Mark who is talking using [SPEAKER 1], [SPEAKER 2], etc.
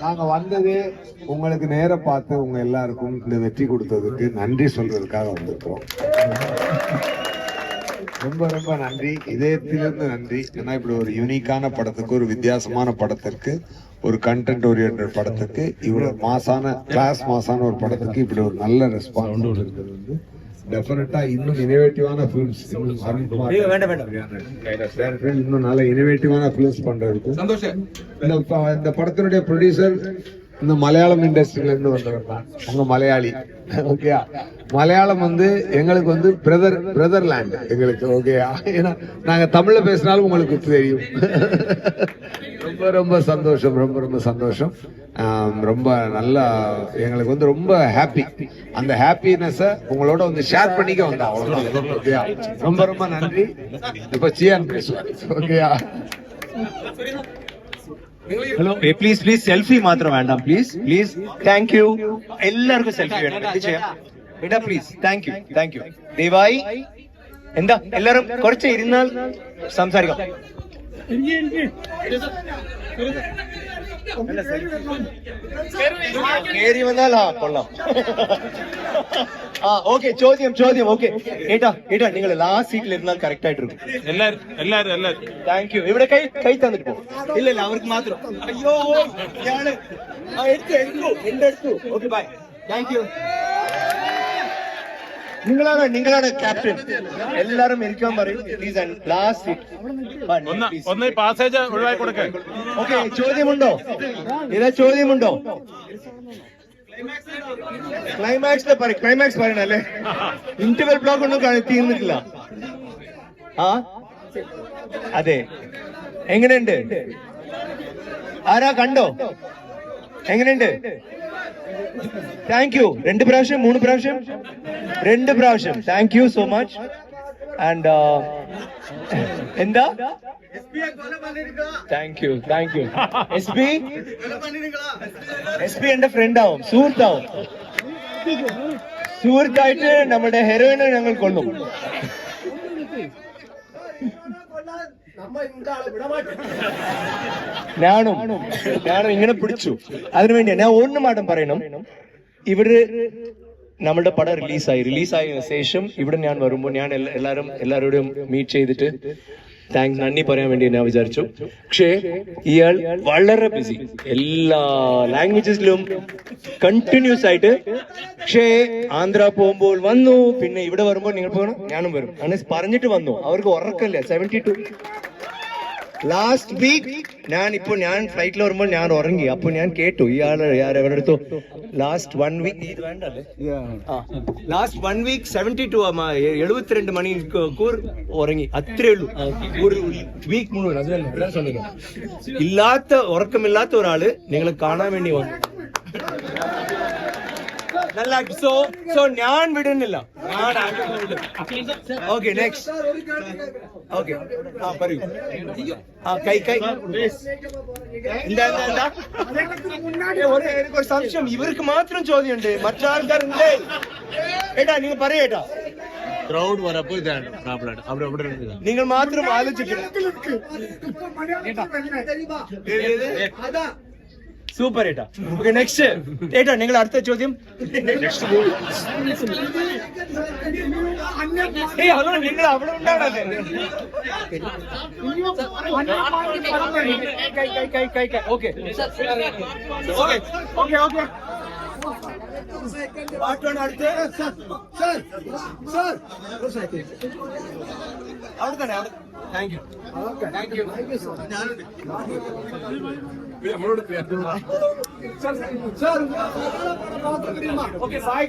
[SPEAKER 1] நாங்க வந்தது உங்களுக்கு நேர பார்த்து உங்க எல்லாருக்கும் இந்த வெற்றி கொடுத்ததுக்கு நன்றி சொல்றதுக்காக வந்திருக்கிறோம். ரொம்ப ரொம்ப நன்றி. இதயத்திலிருந்து நன்றி. ஏன்னா இப்படி ஒரு யூனிக்கான படத்துக்கு ஒரு வித்தியாசமான படத்திற்கு ஒரு கண்டென்ட் ஓரியன்ட் படத்துக்கு இவ்வளவு மாசான கிளாஸ் மாசான ஒரு படத்துக்கு இப்படி ஒரு நல்ல ரெஸ்பான்ஸ் வந்து. டெஃபினட்டா இன்னும் இனோவேட்டிவான ஃபிலிம்ஸ் இன்னும் நல்ல இனோவேட்டிவான ஃபிலிம்ஸ் பண்றதுக்கு.
[SPEAKER 2] சந்தோஷம்.
[SPEAKER 1] இந்த ப- இந்த படத்தினுடைய ப்ரொடியூசர் இந்த மலையாளம் இண்டஸ்ட்ரியில இருந்து வந்தவர் தான். உங்க மலையாளி. ஓகேயா மலையாளம் வந்து எங்களுக்கு வந்து பிரதர் பிரதர் லேண்ட் எங்களுக்கு ஓகேயா ஏன்னா நாங்க தமிழ்ல பேசினாலும் உங்களுக்கு தெரியும். ரொம்ப ரொம்ப சந்தோஷம் ரொம்ப ரொம்ப சந்தோஷம். ரொம்ப நல்லா எங்களுக்கு வந்து ரொம்ப ஹாப்பி அந்த ஹாப்பினஸை உங்களோட வந்து ஷேர் பண்ணிக்க வந்தேன் அவ்வளவுதான். ஓகேயா ரொம்ப ரொம்ப நன்றி. இப்ப சியான் பேசுவார். ஓகேயா
[SPEAKER 3] ഹലോ പ്ലീസ് പ്ലീസ് സെൽഫി മാത്രം വേണ്ട പ്ലീസ് പ്ലീസ് താങ്ക് യു എല്ലാവർക്കും സെൽഫി വേണം. എന്ത് ചെയ്യാം. Please thank you thank you ദയവായി എന്താ എല്ലാരും കുറച്ച് ഇരുന്നാൽ സംസാരിക്കാം. കേറി വന്നാൽ ആ കൊള്ളാം. ആ ഓക്കെ ചോദ്യം ചോദ്യം ഓക്കെ ഏട്ടാ ഏട്ടാ നിങ്ങൾ ലാസ്റ്റ് സീറ്റിൽ ഇരുന്നാൽ കറക്റ്റ് ആയിട്ടിരിക്കും.
[SPEAKER 4] എല്ലാരും എല്ലാരും എല്ലാരും.
[SPEAKER 3] താങ്ക് യു ഇവിടെ കൈ കൈ തന്നിട്ട് പോ. ഇല്ല ഇല്ല അവർക്ക് മാത്രം. അയ്യോ ഞാൻ എടുത്തു എടുത്തു എന്റെ എടുത്തു. ഓക്കെ ബൈ താങ്ക് യു നിങ്ങളാണ് നിങ്ങളാണ് ക്യാപ്റ്റൻ എല്ലാരും ഇരിക്കാൻ പറയും. പ്ലീസ് ലാസ്റ്റ്
[SPEAKER 4] ഒന്ന് പാസേജ് ഒഴിവാക്കി കൊടുക്കാൻ
[SPEAKER 3] ഓക്കെ ചോദ്യമുണ്ടോ? ഇതാ ചോദ്യമുണ്ടോ? ക്ലൈമാക്സിലെ പറയും ക്ലൈമാക്സ് പറയണല്ലേ ഇന്റർവെൽ ബ്ലോക്ക് ഒന്നും തീർന്നിട്ടില്ല. ആ? അതെ. എങ്ങനെയുണ്ട്? ആരാ കണ്ടോ? എങ്ങനെയുണ്ട്? താങ്ക് യു രണ്ട് പ്രാവശ്യം മൂന്ന് പ്രാവശ്യം? രണ്ട് പ്രാവശ്യം. Thank you so much and എന്താ? Thank you thank S P S P എന്റെ ഫ്രണ്ട് ആവും സുഹൃത്താവും. സുഹൃത്തായിട്ട് നമ്മുടെ ഹെറോയിനെ ഞങ്ങൾ കൊള്ളും ഞാനും ഞാനും ഇങ്ങനെ പിടിച്ചു. അതിനുവേണ്ടി ഞാൻ ഒന്ന് മാഡം പറയണം. ഇവിടെ നമ്മുടെ പടം റിലീസായി. റിലീസായതിനു ശേഷം ഇവിടെ ഞാൻ വരുമ്പോൾ ഞാൻ എല്ലാ- എല്ലാവരും എല്ലാവരോടും മീറ്റ് ചെയ്തിട്ട് താങ്ക്സ് നന്ദി പറയാൻ വേണ്ടി ഞാൻ വിചാരിച്ചു. പക്ഷേ ഇയാൾ വളരെ ബിസി എല്ലാ ലാംഗ്വേജസിലും കണ്ടിന്യൂസ് ആയിട്ട് പക്ഷേ ആന്ധ്ര പോകുമ്പോൾ വന്നു പിന്നെ ഇവിടെ വരുമ്പോൾ നിങ്ങൾ പോകണം ഞാനും വരും. അങ്ങനെ പറഞ്ഞിട്ട് വന്നു. അവർക്ക് ഉറക്കമില്ല. സെവന്റി ടു ലാസ്റ്റ് വീക്ക് ഞാൻ ഇപ്പോൾ ഞാൻ ഫ്ലൈറ്റിൽ വരുമ്പോൾ ഞാൻ ഉറങ്ങി അപ്പോൾ ഞാൻ കേട്ടു ഇയാൾ എവിടെടുത്തു ലാസ്റ്റ് വൺ വീക്ക് ഇത് വേണ്ടല്ലേ last one week seventy two എഴുപത്തി രണ്ട് മണിക്കൂർ ഉറങ്ങി അത്രേ ഉള്ളൂ ഒരു വീക്ക് മുഴുവൻ അതിലല്ല സൊല്ലുക ഇല്ലാത്ത ഉറക്കമില്ലാത്ത ഒരാള് നിങ്ങളെ കാണാൻ വേണ്ടി വന്നു നല്ല സോ സോ ഞാൻ വിടുന്നില്ല. ഞാൻ ഓക്കെ നെക്സ്റ്റ് ഓക്കെ ആ പറയൂ. ആ കൈ കൈ. എന്താ എന്താ എന്താ? ഒരു എനിക്ക് ഒരു സംശയം. ഇവർക്ക് മാത്രം ചോദ്യമുണ്ട്. മറ്റാൾക്കാരുണ്ട്. ഏട്ടാ നിങ്ങൾ പറയേട്ടാ
[SPEAKER 4] ക്രൗഡ് വരപ്പോ ഇതാണ് പ്രോബ്ലം അവിടെ അവിടെ.
[SPEAKER 3] നിങ്ങൾ മാത്രം ആലോചിക്കണം. സൂപ്പർ ഏട്ടാ. ഓക്കെ നെക്സ്റ്റ് ഏട്ടാ നിങ്ങൾ അടുത്ത ചോദ്യം? ഏയ് ഹലോ നിങ്ങൾ അവിടെ ഉണ്ടാവണല്ലേ ഓക്കെ ഓക്കെ ഓക്കെ ഓക്കെ പാട്ടാണ് അടുത്ത്? അവിടെ തന്നെ അവിടെ. Thank you thank you okay bye